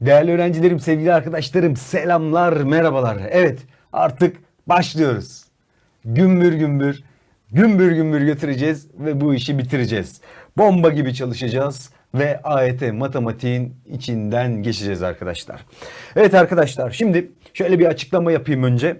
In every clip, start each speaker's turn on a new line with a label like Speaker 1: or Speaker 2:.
Speaker 1: Değerli öğrencilerim, sevgili arkadaşlarım, selamlar, merhabalar. Evet, artık başlıyoruz. Gümbür gümbür, gümbür gümbür götüreceğiz ve bu işi bitireceğiz. Bomba gibi çalışacağız ve AYT matematiğin içinden geçeceğiz arkadaşlar. Evet arkadaşlar, şimdi şöyle bir açıklama yapayım önce.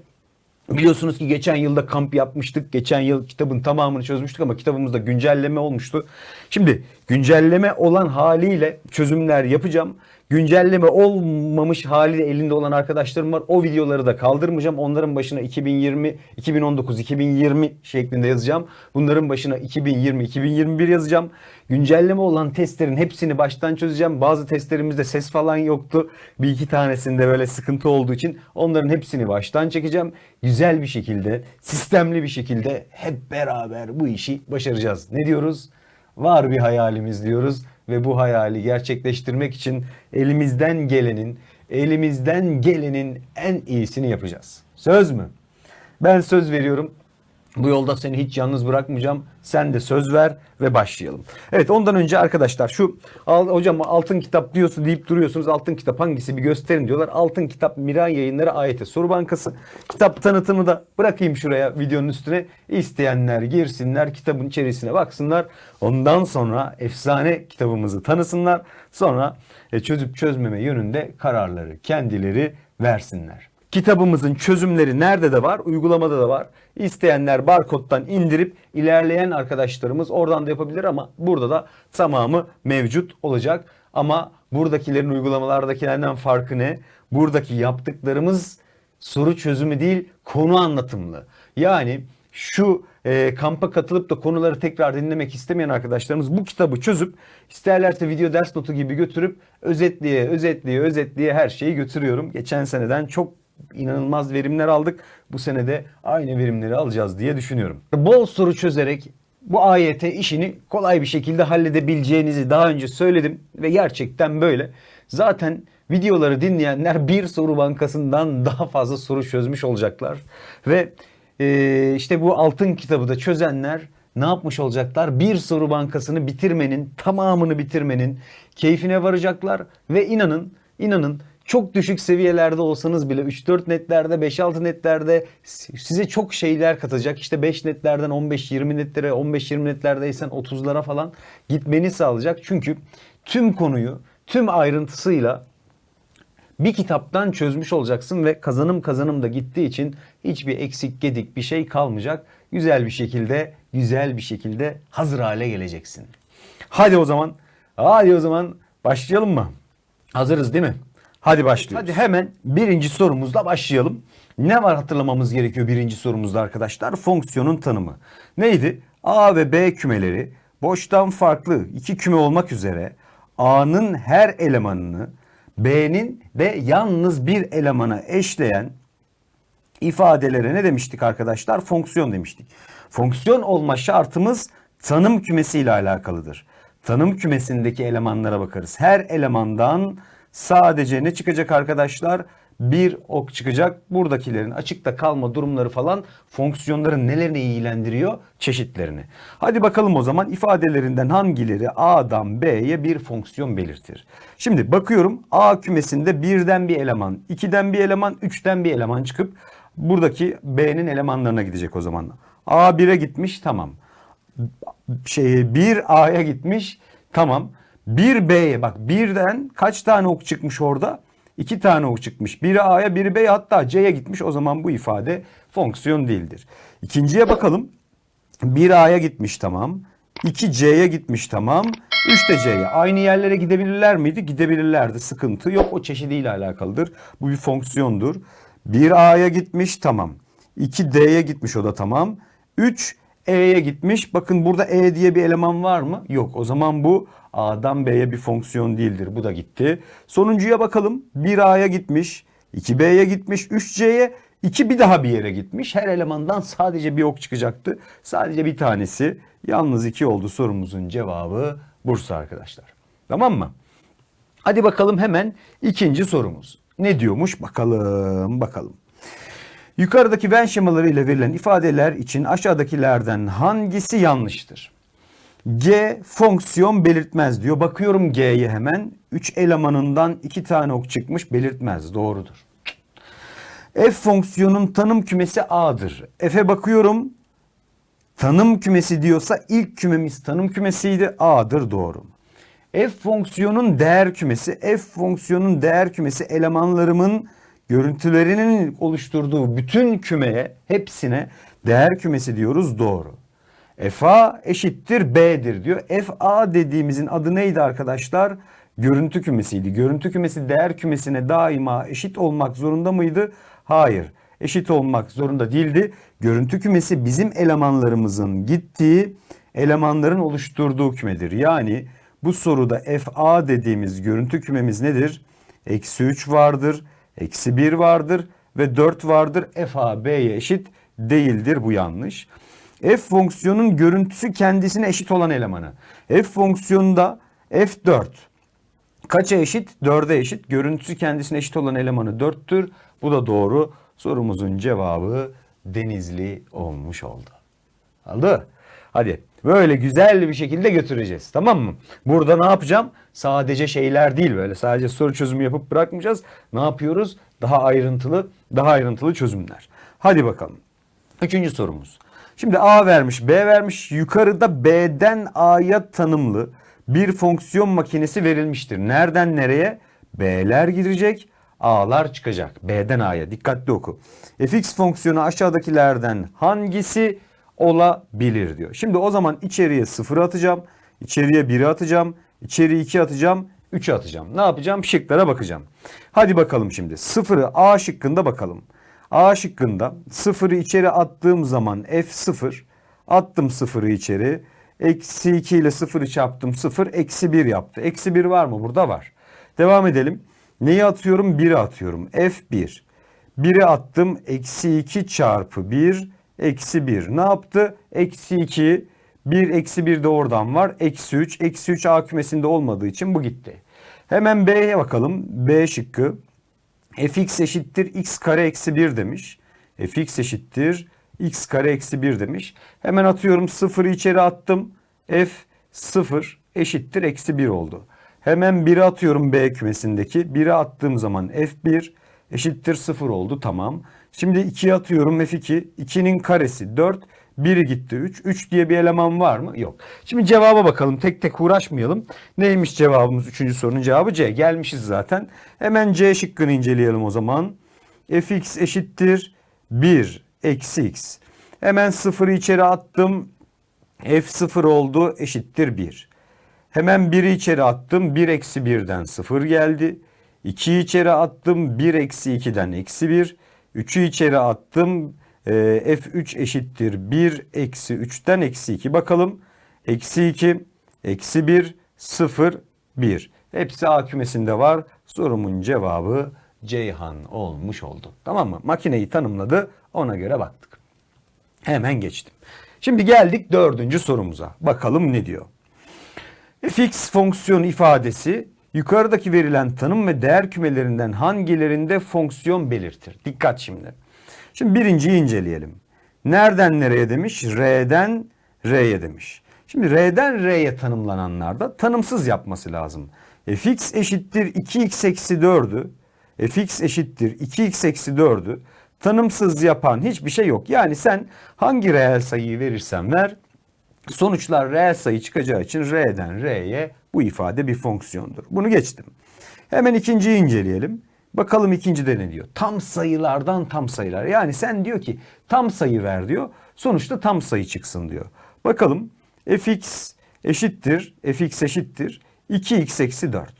Speaker 1: Biliyorsunuz ki geçen yılda kamp yapmıştık. Geçen yıl kitabın tamamını çözmüştük ama kitabımızda güncelleme olmuştu. Şimdi güncelleme olan haliyle çözümler yapacağım. Güncelleme olmamış hali elinde olan arkadaşlarım var. O videoları da kaldırmayacağım. Onların başına 2020, 2019, 2020 şeklinde yazacağım. Bunların başına 2020, 2021 yazacağım. Güncelleme olan testlerin hepsini baştan çözeceğim. Bazı testlerimizde ses falan yoktu. Bir iki tanesinde böyle sıkıntı olduğu için onların hepsini baştan çekeceğim. Güzel bir şekilde, sistemli bir şekilde hep beraber bu işi başaracağız. Ne diyoruz? Var bir hayalimiz diyoruz ve bu hayali gerçekleştirmek için elimizden gelenin, elimizden gelenin en iyisini yapacağız. Söz mü? Ben söz veriyorum. Bu yolda seni hiç yalnız bırakmayacağım. Sen de söz ver ve başlayalım. Evet ondan önce arkadaşlar şu al, hocam altın kitap diyorsun deyip duruyorsunuz. Altın kitap hangisi bir gösterin diyorlar. Altın kitap Miray Yayınları AYT Soru Bankası. Kitap tanıtımı da bırakayım şuraya videonun üstüne. İsteyenler girsinler kitabın içerisine baksınlar. Ondan sonra efsane kitabımızı tanısınlar. Sonra e, çözüp çözmeme yönünde kararları kendileri versinler. Kitabımızın çözümleri nerede de var? Uygulamada da var. İsteyenler barkodtan indirip ilerleyen arkadaşlarımız oradan da yapabilir ama burada da tamamı mevcut olacak. Ama buradakilerin uygulamalardakilerinden farkı ne? Buradaki yaptıklarımız soru çözümü değil konu anlatımlı. Yani şu e, kampa katılıp da konuları tekrar dinlemek istemeyen arkadaşlarımız bu kitabı çözüp isterlerse video ders notu gibi götürüp özetliye özetliye özetliye her şeyi götürüyorum. Geçen seneden çok inanılmaz verimler aldık. Bu sene de aynı verimleri alacağız diye düşünüyorum. Bol soru çözerek bu AYT işini kolay bir şekilde halledebileceğinizi daha önce söyledim ve gerçekten böyle. Zaten videoları dinleyenler bir soru bankasından daha fazla soru çözmüş olacaklar. Ve e, işte bu altın kitabı da çözenler ne yapmış olacaklar? Bir soru bankasını bitirmenin, tamamını bitirmenin keyfine varacaklar ve inanın, inanın çok düşük seviyelerde olsanız bile 3-4 netlerde 5-6 netlerde size çok şeyler katacak. İşte 5 netlerden 15-20 netlere 15-20 netlerdeysen 30'lara falan gitmeni sağlayacak. Çünkü tüm konuyu tüm ayrıntısıyla bir kitaptan çözmüş olacaksın ve kazanım kazanım da gittiği için hiçbir eksik gedik bir şey kalmayacak. Güzel bir şekilde güzel bir şekilde hazır hale geleceksin. Hadi o zaman hadi o zaman başlayalım mı? Hazırız değil mi? Hadi başlıyoruz. Hadi hemen birinci sorumuzla başlayalım. Ne var hatırlamamız gerekiyor birinci sorumuzda arkadaşlar? Fonksiyonun tanımı. Neydi? A ve B kümeleri boştan farklı iki küme olmak üzere A'nın her elemanını B'nin de yalnız bir elemana eşleyen ifadelere ne demiştik arkadaşlar? Fonksiyon demiştik. Fonksiyon olma şartımız tanım kümesiyle alakalıdır. Tanım kümesindeki elemanlara bakarız. Her elemandan sadece ne çıkacak arkadaşlar? Bir ok çıkacak. Buradakilerin açıkta kalma durumları falan fonksiyonların nelerini ilgilendiriyor? Çeşitlerini. Hadi bakalım o zaman ifadelerinden hangileri A'dan B'ye bir fonksiyon belirtir? Şimdi bakıyorum A kümesinde birden bir eleman, ikiden bir eleman, üçten bir eleman çıkıp buradaki B'nin elemanlarına gidecek o zaman. A 1'e gitmiş tamam. Şey 1 A'ya gitmiş tamam. 1 B'ye bak birden kaç tane ok çıkmış orada? 2 tane ok çıkmış. Biri A'ya biri B'ye hatta C'ye gitmiş. O zaman bu ifade fonksiyon değildir. İkinciye bakalım. 1 A'ya gitmiş tamam. 2 C'ye gitmiş tamam. 3 de C'ye. Aynı yerlere gidebilirler miydi? Gidebilirlerdi. Sıkıntı yok. O çeşidiyle alakalıdır. Bu bir fonksiyondur. 1 A'ya gitmiş tamam. 2 D'ye gitmiş o da tamam. 3 E'ye gitmiş. Bakın burada E diye bir eleman var mı? Yok. O zaman bu A'dan B'ye bir fonksiyon değildir. Bu da gitti. Sonuncuya bakalım. 1 A'ya gitmiş. 2 B'ye gitmiş. 3 C'ye. 2 bir daha bir yere gitmiş. Her elemandan sadece bir ok çıkacaktı. Sadece bir tanesi. Yalnız 2 oldu sorumuzun cevabı Bursa arkadaşlar. Tamam mı? Hadi bakalım hemen ikinci sorumuz. Ne diyormuş bakalım bakalım. Yukarıdaki Venn şemaları ile verilen ifadeler için aşağıdakilerden hangisi yanlıştır? G fonksiyon belirtmez diyor. Bakıyorum G'ye hemen. 3 elemanından 2 tane ok çıkmış belirtmez. Doğrudur. F fonksiyonun tanım kümesi A'dır. F'e bakıyorum. Tanım kümesi diyorsa ilk kümemiz tanım kümesiydi. A'dır doğru. F fonksiyonun değer kümesi. F fonksiyonun değer kümesi elemanlarımın görüntülerinin oluşturduğu bütün kümeye hepsine değer kümesi diyoruz doğru. FA eşittir B'dir diyor. FA dediğimizin adı neydi arkadaşlar? Görüntü kümesiydi. Görüntü kümesi değer kümesine daima eşit olmak zorunda mıydı? Hayır. Eşit olmak zorunda değildi. Görüntü kümesi bizim elemanlarımızın gittiği elemanların oluşturduğu kümedir. Yani bu soruda FA dediğimiz görüntü kümemiz nedir? Eksi 3 vardır, eksi 1 vardır ve 4 vardır. FA B'ye eşit değildir. Bu yanlış. F fonksiyonun görüntüsü kendisine eşit olan elemanı. F fonksiyonunda F4 kaça eşit? 4'e eşit. Görüntüsü kendisine eşit olan elemanı 4'tür. Bu da doğru. Sorumuzun cevabı Denizli olmuş oldu. Aldı. Hadi böyle güzel bir şekilde götüreceğiz. Tamam mı? Burada ne yapacağım? Sadece şeyler değil böyle sadece soru çözümü yapıp bırakmayacağız. Ne yapıyoruz? Daha ayrıntılı, daha ayrıntılı çözümler. Hadi bakalım. Üçüncü sorumuz. Şimdi A vermiş, B vermiş. Yukarıda B'den A'ya tanımlı bir fonksiyon makinesi verilmiştir. Nereden nereye? B'ler girecek, A'lar çıkacak. B'den A'ya dikkatli oku. fx fonksiyonu aşağıdakilerden hangisi olabilir diyor. Şimdi o zaman içeriye 0 atacağım. içeriye 1'i atacağım. içeriye 2 atacağım. 3'ü atacağım. Ne yapacağım? Şıklara bakacağım. Hadi bakalım şimdi. 0'ı A şıkkında bakalım. A şıkkında 0'ı içeri attığım zaman F0 attım 0'ı içeri. Eksi 2 ile 0'ı çarptım 0 eksi 1 yaptı. Eksi 1 var mı? Burada var. Devam edelim. Neyi atıyorum? 1'i atıyorum. F1. 1'i attım. Eksi 2 çarpı 1 eksi 1. Ne yaptı? Eksi 2. 1 eksi 1 de oradan var. Eksi 3. Eksi 3 A kümesinde olmadığı için bu gitti. Hemen B'ye bakalım. B şıkkı. Fx eşittir x kare eksi 1 demiş. fx eşittir x kare eksi 1 demiş. Hemen atıyorum 0'ı içeri attım. f 0 eşittir eksi 1 oldu. Hemen 1'i atıyorum B kümesindeki. 1'i attığım zaman f1 eşittir 0 oldu tamam. Şimdi 2'yi atıyorum f2. 2'nin karesi 4. 1'i gitti 3. 3 diye bir eleman var mı? Yok. Şimdi cevaba bakalım. Tek tek uğraşmayalım. Neymiş cevabımız? Üçüncü sorunun cevabı C. Gelmişiz zaten. Hemen C şıkkını inceleyelim o zaman. fx eşittir 1 eksi x. Hemen 0'ı içeri attım. f0 oldu eşittir 1. Hemen 1'i içeri attım. 1 eksi 1'den 0 geldi. 2'yi içeri attım. 1 eksi 2'den eksi 1. 3'ü içeri attım. E, F3 eşittir 1 eksi 3'ten eksi 2. Bakalım. Eksi 2, eksi 1, 0, 1. Hepsi A kümesinde var. Sorumun cevabı Ceyhan olmuş oldu. Tamam mı? Makineyi tanımladı. Ona göre baktık. Hemen geçtim. Şimdi geldik dördüncü sorumuza. Bakalım ne diyor? fx fonksiyon ifadesi yukarıdaki verilen tanım ve değer kümelerinden hangilerinde fonksiyon belirtir? Dikkat şimdi. Şimdi birinciyi inceleyelim. Nereden nereye demiş? R'den R'ye demiş. Şimdi R'den R'ye tanımlananlarda tanımsız yapması lazım. fx eşittir 2x eksi 4'ü fx eşittir 2x eksi 4'ü tanımsız yapan hiçbir şey yok. Yani sen hangi reel sayıyı verirsen ver sonuçlar reel sayı çıkacağı için R'den R'ye bu ifade bir fonksiyondur. Bunu geçtim. Hemen ikinciyi inceleyelim. Bakalım ikincide ne diyor? Tam sayılardan tam sayılar. Yani sen diyor ki tam sayı ver diyor. Sonuçta tam sayı çıksın diyor. Bakalım fx eşittir, fx eşittir 2x eksi 4.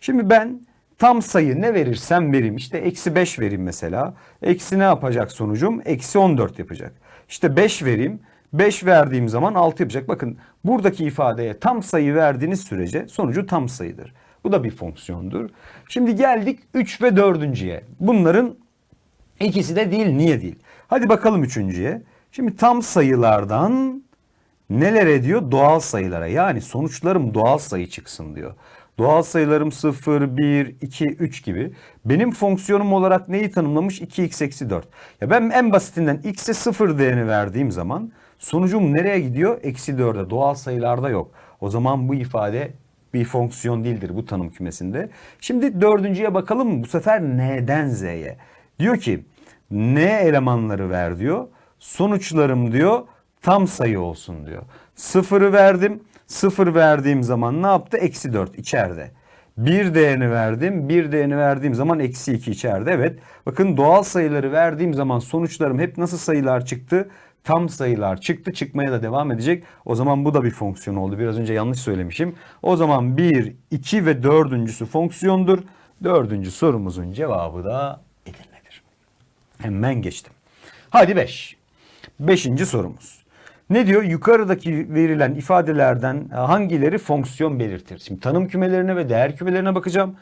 Speaker 1: Şimdi ben tam sayı ne verirsem vereyim. İşte eksi 5 vereyim mesela. Eksi ne yapacak sonucum? Eksi 14 yapacak. İşte 5 vereyim. 5 verdiğim zaman 6 yapacak. Bakın buradaki ifadeye tam sayı verdiğiniz sürece sonucu tam sayıdır. Bu da bir fonksiyondur. Şimdi geldik 3 ve 4.ye. Bunların ikisi de değil. Niye değil? Hadi bakalım üçüncüye. Şimdi tam sayılardan neler ediyor? Doğal sayılara. Yani sonuçlarım doğal sayı çıksın diyor. Doğal sayılarım 0, 1, 2, 3 gibi. Benim fonksiyonum olarak neyi tanımlamış? 2x eksi 4. Ya ben en basitinden x'e 0 değerini verdiğim zaman Sonucum nereye gidiyor? Eksi 4'e. Doğal sayılarda yok. O zaman bu ifade bir fonksiyon değildir bu tanım kümesinde. Şimdi dördüncüye bakalım bu sefer n'den z'ye. Diyor ki n elemanları ver diyor. Sonuçlarım diyor tam sayı olsun diyor. Sıfırı verdim. Sıfır verdiğim zaman ne yaptı? Eksi 4 içeride. Bir değerini verdim. Bir değerini verdiğim zaman eksi 2 içeride. Evet. Bakın doğal sayıları verdiğim zaman sonuçlarım hep nasıl sayılar çıktı? Tam sayılar çıktı. Çıkmaya da devam edecek. O zaman bu da bir fonksiyon oldu. Biraz önce yanlış söylemişim. O zaman 1, 2 ve dördüncüsü fonksiyondur. Dördüncü sorumuzun cevabı da Edirne'dir. Hemen geçtim. Hadi 5. Beşinci sorumuz. Ne diyor? Yukarıdaki verilen ifadelerden hangileri fonksiyon belirtir? Şimdi tanım kümelerine ve değer kümelerine bakacağım.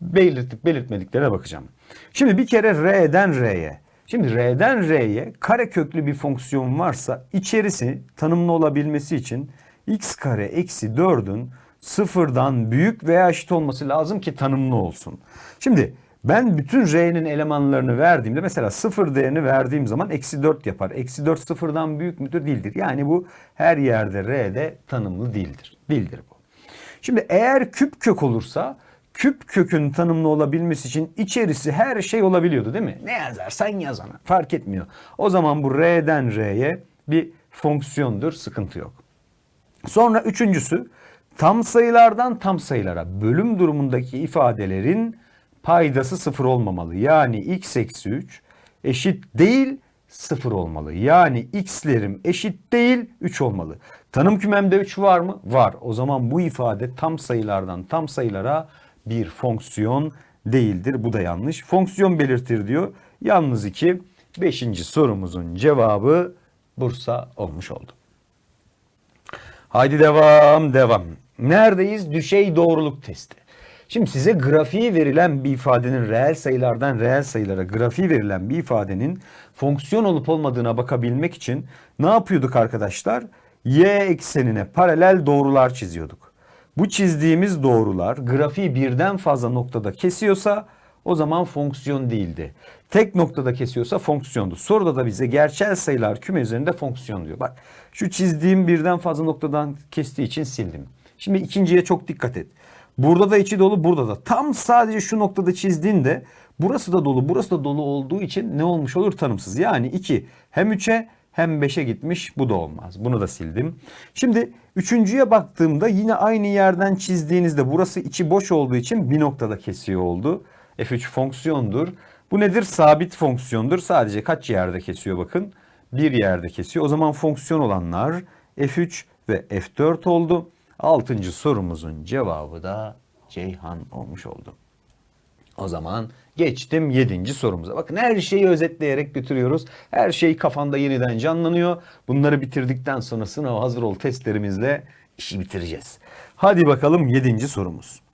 Speaker 1: Belirtip belirtmediklerine bakacağım. Şimdi bir kere R'den R'ye. Şimdi R'den R'ye kare köklü bir fonksiyon varsa içerisi tanımlı olabilmesi için x kare eksi 4'ün sıfırdan büyük veya eşit olması lazım ki tanımlı olsun. Şimdi ben bütün r'nin elemanlarını verdiğimde mesela sıfır değerini verdiğim zaman eksi 4 yapar. Eksi 4 sıfırdan büyük müdür? Değildir. Yani bu her yerde r'de tanımlı değildir. Değildir bu. Şimdi eğer küp kök olursa küp kökün tanımlı olabilmesi için içerisi her şey olabiliyordu değil mi? Ne yazarsan yaz ona. Fark etmiyor. O zaman bu r'den r'ye bir fonksiyondur. Sıkıntı yok. Sonra üçüncüsü tam sayılardan tam sayılara bölüm durumundaki ifadelerin paydası sıfır olmamalı. Yani x eksi 3 eşit değil sıfır olmalı. Yani x'lerim eşit değil 3 olmalı. Tanım kümemde 3 var mı? Var. O zaman bu ifade tam sayılardan tam sayılara bir fonksiyon değildir. Bu da yanlış. Fonksiyon belirtir diyor. Yalnız 2. Beşinci sorumuzun cevabı Bursa olmuş oldu. Haydi devam devam. Neredeyiz? Düşey doğruluk testi. Şimdi size grafiği verilen bir ifadenin reel sayılardan reel sayılara grafiği verilen bir ifadenin fonksiyon olup olmadığına bakabilmek için ne yapıyorduk arkadaşlar? Y eksenine paralel doğrular çiziyorduk. Bu çizdiğimiz doğrular grafiği birden fazla noktada kesiyorsa o zaman fonksiyon değildi. Tek noktada kesiyorsa fonksiyondu. Soruda da bize gerçel sayılar küme üzerinde fonksiyon diyor. Bak şu çizdiğim birden fazla noktadan kestiği için sildim. Şimdi ikinciye çok dikkat et. Burada da içi dolu, burada da. Tam sadece şu noktada çizdiğinde burası da dolu, burası da dolu olduğu için ne olmuş olur tanımsız. Yani 2 hem 3'e hem 5'e gitmiş. Bu da olmaz. Bunu da sildim. Şimdi üçüncüye baktığımda yine aynı yerden çizdiğinizde burası içi boş olduğu için bir noktada kesiyor oldu. F3 fonksiyondur. Bu nedir? Sabit fonksiyondur. Sadece kaç yerde kesiyor bakın. Bir yerde kesiyor. O zaman fonksiyon olanlar F3 ve F4 oldu. Altıncı sorumuzun cevabı da Ceyhan olmuş oldu. O zaman geçtim yedinci sorumuza. Bakın her şeyi özetleyerek götürüyoruz. Her şey kafanda yeniden canlanıyor. Bunları bitirdikten sonra sınav hazır ol testlerimizle işi bitireceğiz. Hadi bakalım yedinci sorumuz.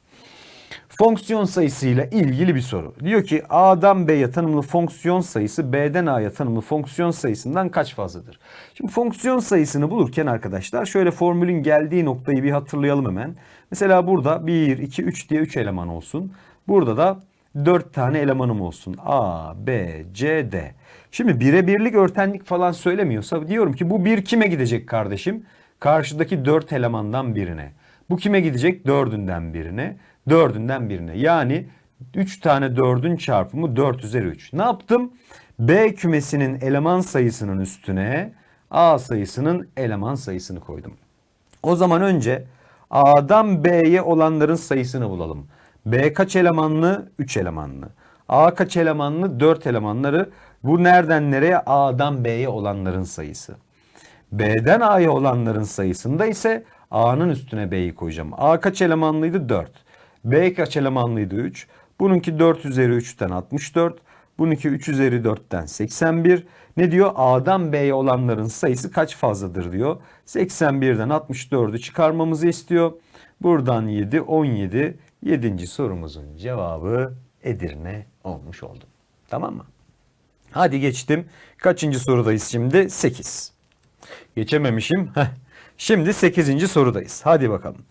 Speaker 1: Fonksiyon sayısıyla ilgili bir soru. Diyor ki A'dan B'ye tanımlı fonksiyon sayısı B'den A'ya tanımlı fonksiyon sayısından kaç fazladır? Şimdi fonksiyon sayısını bulurken arkadaşlar şöyle formülün geldiği noktayı bir hatırlayalım hemen. Mesela burada 1, 2, 3 diye 3 eleman olsun. Burada da 4 tane elemanım olsun. A, B, C, D. Şimdi birebirlik örtenlik falan söylemiyorsa diyorum ki bu bir kime gidecek kardeşim? Karşıdaki 4 elemandan birine. Bu kime gidecek? Dördünden birine. Dördünden birine. Yani 3 tane 4'ün çarpımı 4 üzeri 3. Ne yaptım? B kümesinin eleman sayısının üstüne A sayısının eleman sayısını koydum. O zaman önce A'dan B'ye olanların sayısını bulalım. B kaç elemanlı? 3 elemanlı. A kaç elemanlı? 4 elemanları. Bu nereden nereye? A'dan B'ye olanların sayısı. B'den A'ya olanların sayısında ise A'nın üstüne B'yi koyacağım. A kaç elemanlıydı? 4. B kaç elemanlıydı? 3. Bununki 4 üzeri 3'ten 64. Bununki 3 üzeri 4'ten 81. Ne diyor? A'dan B'ye olanların sayısı kaç fazladır diyor. 81'den 64'ü çıkarmamızı istiyor. Buradan 7, 17. 7. sorumuzun cevabı Edirne olmuş oldu. Tamam mı? Hadi geçtim. Kaçıncı sorudayız şimdi? 8. Geçememişim. Heh. Şimdi 8. sorudayız. Hadi bakalım.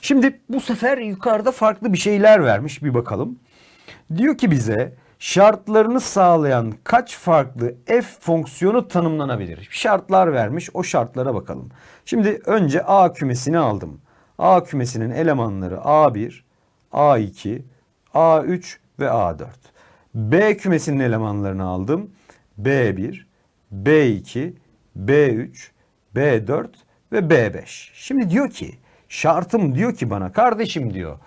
Speaker 1: Şimdi bu sefer yukarıda farklı bir şeyler vermiş. Bir bakalım. Diyor ki bize şartlarını sağlayan kaç farklı f fonksiyonu tanımlanabilir? Şartlar vermiş. O şartlara bakalım. Şimdi önce A kümesini aldım. A kümesinin elemanları A1, A2, A3 ve A4. B kümesinin elemanlarını aldım. B1, B2, B3, B4 ve B5. Şimdi diyor ki şartım diyor ki bana kardeşim diyor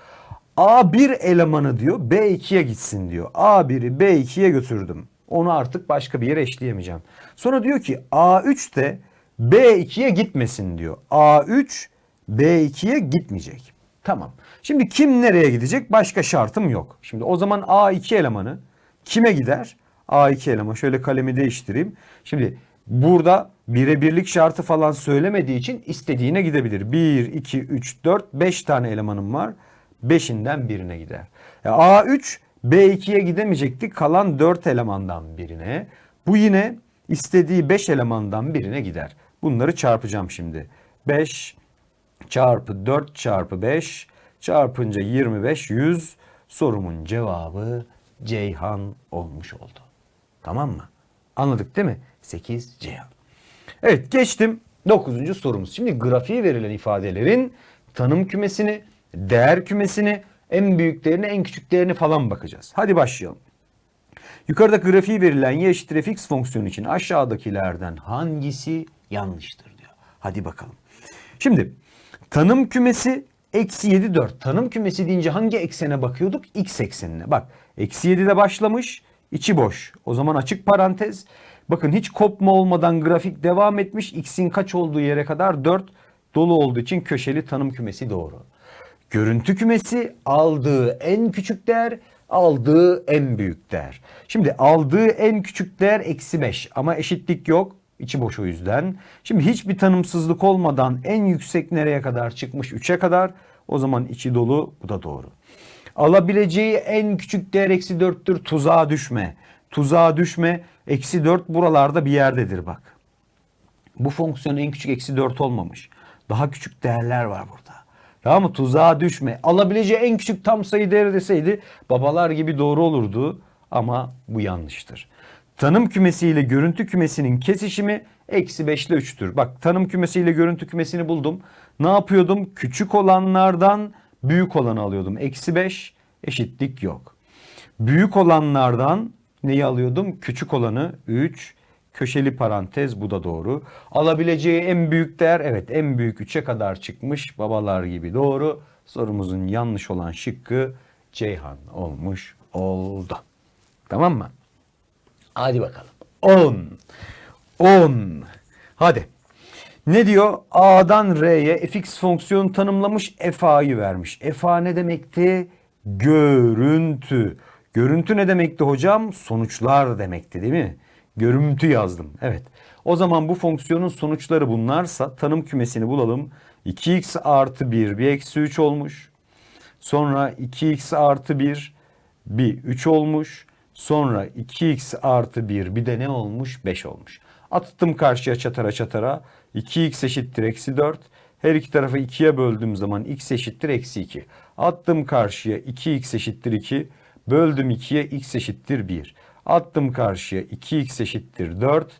Speaker 1: A1 elemanı diyor B2'ye gitsin diyor. A1'i B2'ye götürdüm. Onu artık başka bir yere eşleyemeyeceğim. Sonra diyor ki A3 de B2'ye gitmesin diyor. A3 B2'ye gitmeyecek. Tamam. Şimdi kim nereye gidecek? Başka şartım yok. Şimdi o zaman A2 elemanı kime gider? A2 eleman. Şöyle kalemi değiştireyim. Şimdi burada birebirlik şartı falan söylemediği için istediğine gidebilir. 1, 2, 3, 4, 5 tane elemanım var. 5'inden birine gider. E, A3 B2'ye gidemeyecekti. Kalan 4 elemandan birine. Bu yine istediği 5 elemandan birine gider. Bunları çarpacağım şimdi. 5 çarpı 4 çarpı 5 çarpınca 25 100 sorumun cevabı Ceyhan olmuş oldu. Tamam mı? Anladık değil mi? 8 Ceyhan. Evet geçtim 9. sorumuz. Şimdi grafiği verilen ifadelerin tanım kümesini, değer kümesini, en büyüklerini, en küçüklerini falan bakacağız. Hadi başlayalım. Yukarıda grafiği verilen y eşittir fx fonksiyonu için aşağıdakilerden hangisi yanlıştır diyor. Hadi bakalım. Şimdi tanım kümesi eksi 7 4. Tanım kümesi deyince hangi eksene bakıyorduk? X eksenine. Bak eksi 7'de başlamış içi boş. O zaman açık parantez. Bakın hiç kopma olmadan grafik devam etmiş. X'in kaç olduğu yere kadar 4 dolu olduğu için köşeli tanım kümesi doğru. Görüntü kümesi aldığı en küçük değer aldığı en büyük değer. Şimdi aldığı en küçük değer eksi 5 ama eşitlik yok. İçi boş o yüzden. Şimdi hiçbir tanımsızlık olmadan en yüksek nereye kadar çıkmış? 3'e kadar. O zaman içi dolu. Bu da doğru. Alabileceği en küçük değer eksi 4'tür. Tuzağa düşme. Tuzağa düşme. Eksi 4 buralarda bir yerdedir bak. Bu fonksiyon en küçük eksi 4 olmamış. Daha küçük değerler var burada. Tamam mı? Tuzağa düşme. Alabileceği en küçük tam sayı değeri deseydi babalar gibi doğru olurdu. Ama bu yanlıştır. Tanım kümesiyle görüntü kümesinin kesişimi eksi 5 ile 3'tür. Bak tanım kümesiyle görüntü kümesini buldum. Ne yapıyordum? Küçük olanlardan büyük olanı alıyordum. Eksi 5 eşitlik yok. Büyük olanlardan neyi alıyordum? Küçük olanı 3 köşeli parantez bu da doğru. Alabileceği en büyük değer evet en büyük 3'e kadar çıkmış babalar gibi doğru. Sorumuzun yanlış olan şıkkı Ceyhan olmuş oldu. Tamam mı? Hadi bakalım. 10. 10. Hadi. Ne diyor? A'dan R'ye fx fonksiyonu tanımlamış fa'yı vermiş. fa ne demekti? Görüntü. Görüntü ne demekti hocam? Sonuçlar demekti değil mi? Görüntü yazdım. Evet. O zaman bu fonksiyonun sonuçları bunlarsa tanım kümesini bulalım. 2x artı 1 bir eksi 3 olmuş. Sonra 2x artı 1 bir 3 olmuş. Sonra 2x artı 1 bir de ne olmuş? 5 olmuş. Attım karşıya çatara çatara. 2x eşittir eksi 4. Her iki tarafı 2'ye böldüğüm zaman x eşittir eksi 2. Attım karşıya 2x eşittir 2. Böldüm 2'ye x eşittir 1. Attım karşıya 2x eşittir 4.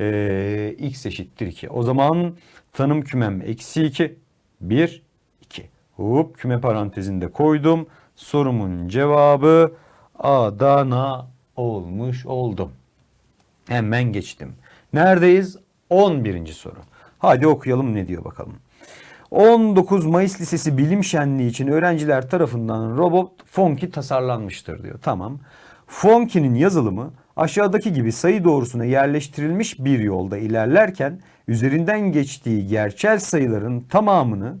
Speaker 1: Ee, x eşittir 2. O zaman tanım kümem eksi 2. 1, 2. Hop küme parantezinde koydum. Sorumun cevabı Adana olmuş oldum. Hemen geçtim. Neredeyiz? 11. soru. Hadi okuyalım ne diyor bakalım. 19 Mayıs Lisesi Bilim Şenliği için öğrenciler tarafından robot Fonki tasarlanmıştır diyor. Tamam. Fonki'nin yazılımı aşağıdaki gibi sayı doğrusuna yerleştirilmiş bir yolda ilerlerken üzerinden geçtiği gerçel sayıların tamamını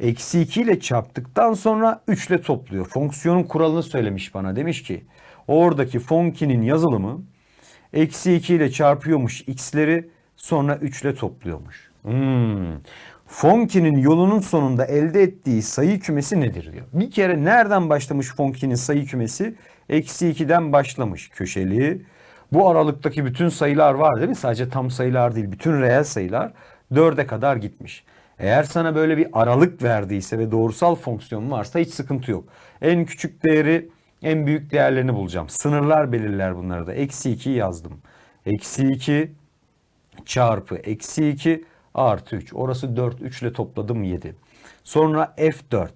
Speaker 1: eksi 2 ile çarptıktan sonra 3 ile topluyor. Fonksiyonun kuralını söylemiş bana. Demiş ki oradaki Fonki'nin yazılımı eksi 2 ile çarpıyormuş x'leri sonra 3 ile topluyormuş. Hmm. Fonki'nin yolunun sonunda elde ettiği sayı kümesi nedir diyor. Bir kere nereden başlamış Fonki'nin sayı kümesi? Eksi 2'den başlamış köşeli. Bu aralıktaki bütün sayılar var değil mi? Sadece tam sayılar değil bütün reel sayılar 4'e kadar gitmiş. Eğer sana böyle bir aralık verdiyse ve doğrusal fonksiyon varsa hiç sıkıntı yok. En küçük değeri En büyük değerlerini bulacağım. Sınırlar belirler bunları da. Eksi 2 yazdım. Eksi 2 çarpı eksi 2 artı 3. Orası 4. 3 ile topladım 7. Sonra F4.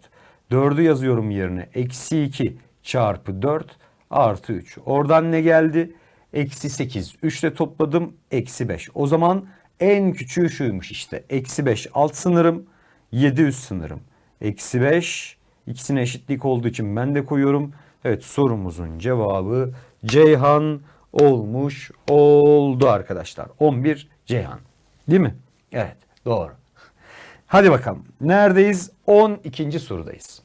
Speaker 1: 4'ü yazıyorum yerine. Eksi 2 çarpı 4 artı 3. Oradan ne geldi? Eksi 8. 3 ile topladım. Eksi 5. O zaman en küçüğü şuymuş işte. Eksi 5 alt sınırım. 7 üst sınırım. Eksi 5. İkisine eşitlik olduğu için ben de koyuyorum. Evet sorumuzun cevabı Ceyhan olmuş oldu arkadaşlar. 11 Ceyhan. Değil mi? Evet doğru. Hadi bakalım. Neredeyiz? 12. sorudayız.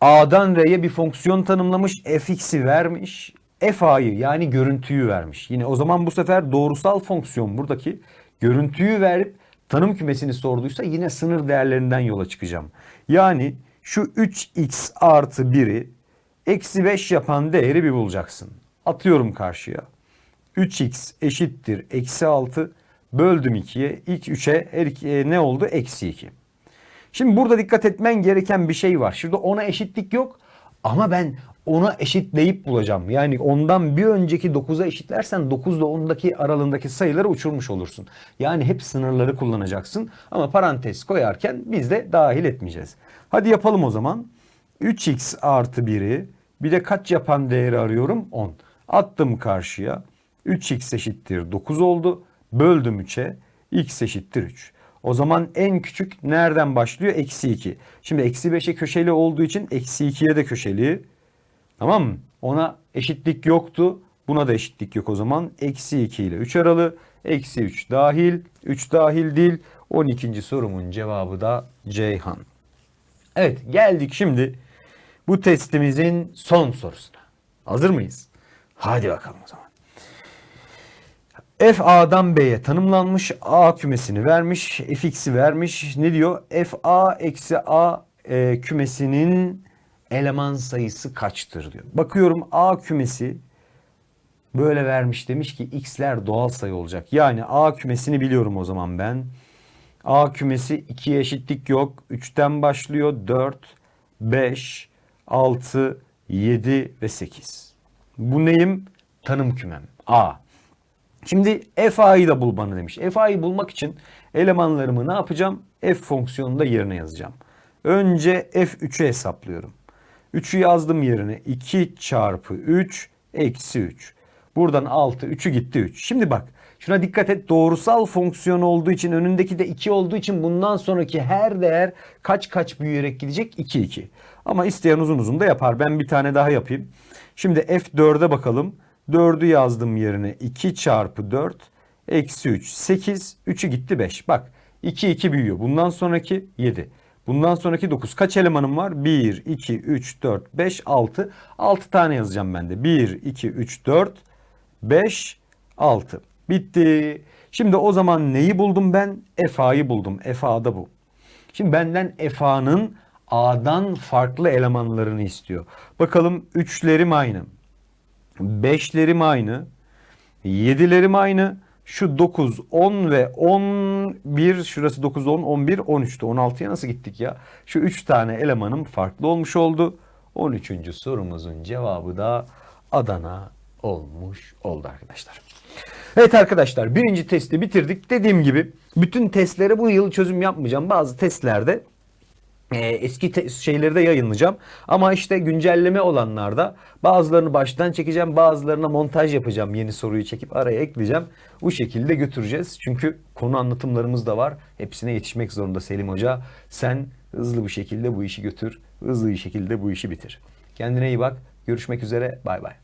Speaker 1: A'dan R'ye bir fonksiyon tanımlamış. fx'i vermiş. F a'yı yani görüntüyü vermiş. Yine o zaman bu sefer doğrusal fonksiyon buradaki görüntüyü verip tanım kümesini sorduysa yine sınır değerlerinden yola çıkacağım. Yani şu 3x artı 1'i eksi 5 yapan değeri bir bulacaksın. Atıyorum karşıya. 3x eşittir eksi 6 böldüm 2'ye. İlk 3'e her iki- ne oldu? Eksi 2. Şimdi burada dikkat etmen gereken bir şey var. Şurada ona eşitlik yok ama ben ona eşitleyip bulacağım. Yani ondan bir önceki 9'a eşitlersen 9 ile 10'daki aralığındaki sayıları uçurmuş olursun. Yani hep sınırları kullanacaksın ama parantez koyarken biz de dahil etmeyeceğiz. Hadi yapalım o zaman. 3x artı 1'i bir de kaç yapan değeri arıyorum? 10. Attım karşıya. 3x eşittir 9 oldu. Böldüm 3'e. x eşittir 3. O zaman en küçük nereden başlıyor? Eksi 2. Şimdi eksi 5'e köşeli olduğu için eksi 2'ye de köşeli. Tamam mı? Ona eşitlik yoktu. Buna da eşitlik yok o zaman. Eksi 2 ile 3 aralı. Eksi 3 dahil. 3 dahil değil. 12. sorumun cevabı da Ceyhan. Evet geldik şimdi bu testimizin son sorusuna. Hazır mıyız? Hadi bakalım o zaman. F A'dan B'ye tanımlanmış. A kümesini vermiş. Fx'i vermiş. Ne diyor? F A eksi A e, kümesinin eleman sayısı kaçtır diyor. Bakıyorum A kümesi böyle vermiş demiş ki x'ler doğal sayı olacak. Yani A kümesini biliyorum o zaman ben. A kümesi 2'ye eşitlik yok. 3'ten başlıyor. 4, 5, 6, 7 ve 8. Bu neyim? Tanım kümem. A. Şimdi FA'yı da bul bana demiş. FA'yı bulmak için elemanlarımı ne yapacağım? F fonksiyonunu da yerine yazacağım. Önce F3'ü hesaplıyorum. 3'ü yazdım yerine. 2 çarpı 3 eksi 3. Buradan 6, 3'ü gitti 3. Şimdi bak şuna dikkat et. Doğrusal fonksiyon olduğu için önündeki de 2 olduğu için bundan sonraki her değer kaç kaç büyüyerek gidecek? 2, 2. Ama isteyen uzun uzun da yapar. Ben bir tane daha yapayım. Şimdi F4'e bakalım. 4'ü yazdım yerine 2 çarpı 4 eksi 3 8 3'ü gitti 5 bak 2 2 büyüyor bundan sonraki 7 bundan sonraki 9 kaç elemanım var? 1 2 3 4 5 6 6 tane yazacağım ben de. 1 2 3 4 5 6 bitti. Şimdi o zaman neyi buldum ben? FA'yı buldum. FA'da bu. Şimdi benden FA'nın A'dan farklı elemanlarını istiyor. Bakalım 3'lerim aynı. 5'lerim aynı. 7'lerim aynı. Şu 9, 10 ve 11 şurası 9, 10, 11, 13'tü. 16'ya nasıl gittik ya? Şu 3 tane elemanım farklı olmuş oldu. 13. sorumuzun cevabı da Adana olmuş oldu arkadaşlar. Evet arkadaşlar birinci testi bitirdik. Dediğim gibi bütün testlere bu yıl çözüm yapmayacağım. Bazı testlerde eski te- şeyleri de yayınlayacağım. Ama işte güncelleme olanlarda bazılarını baştan çekeceğim, bazılarına montaj yapacağım. Yeni soruyu çekip araya ekleyeceğim. Bu şekilde götüreceğiz. Çünkü konu anlatımlarımız da var. Hepsine yetişmek zorunda Selim Hoca. Sen hızlı bir şekilde bu işi götür. Hızlı bir şekilde bu işi bitir. Kendine iyi bak. Görüşmek üzere. Bay bay.